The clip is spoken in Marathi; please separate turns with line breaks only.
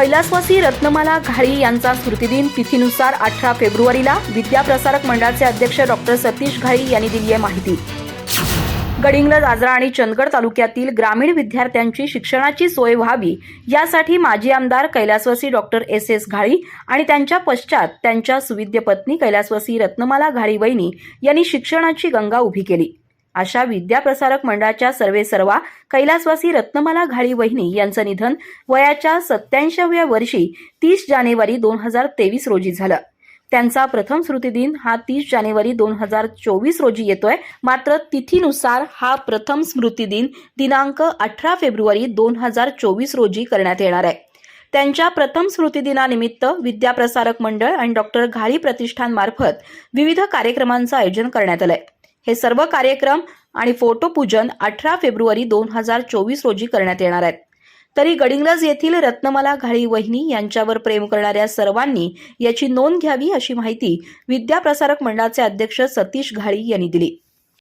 कैलासवासी रत्नमाला घाळी यांचा स्मृतिदिन तिथीनुसार अठरा फेब्रुवारीला विद्याप्रसारक मंडळाचे अध्यक्ष डॉक्टर सतीश घाळी यांनी दिली आहे माहिती. गडिंग्लज आजरा आणि चंदगड तालुक्यातील ग्रामीण विद्यार्थ्यांची शिक्षणाची सोय व्हावी यासाठी माजी आमदार कैलासवासी डॉक्टर एस. एस. घाळी आणि त्यांच्या पश्चात त्यांच्या सुविद्य पत्नी कैलासवासी रत्नमाला घाळी वहिनी यांनी शिक्षणाची गंगा उभी केली. अशा विद्याप्रसारक मंडळाच्या सर्वे सर्वा कैलासवासी रत्नमाला घाळी वहिनी यांचं निधन वयाच्या सत्याऐंशाव्या वर्षी तीस जानेवारी दोन हजार तेवीस रोजी झालं. त्यांचा प्रथम स्मृतिदिन हा तीस जानेवारी दोन हजार चोवीस रोजी येतोय. मात्र तिथीनुसार हा प्रथम स्मृतिदिन दिनांक अठरा फेब्रुवारी दोन हजार चोवीस रोजी करण्यात येणार आहे. त्यांच्या प्रथम स्मृतिदिनानिमित्त विद्याप्रसारक मंडळ आणि डॉक्टर घाळी प्रतिष्ठानमार्फत विविध कार्यक्रमांचं आयोजन करण्यात आलं आहे हे सर्व कार्यक्रम आणि फोटो पूजन अठरा फेब्रुवारी दोन हजार चोवीस रोजी करण्यात येणार आहेत. तरी गडिंग्लज येथील रत्नमाला घाळी वहिनी यांच्यावर प्रेम करणाऱ्या सर्वांनी याची नोंद घ्यावी अशी माहिती विद्याप्रसारक मंडळाचे अध्यक्ष सतीश घाळी यांनी दिली.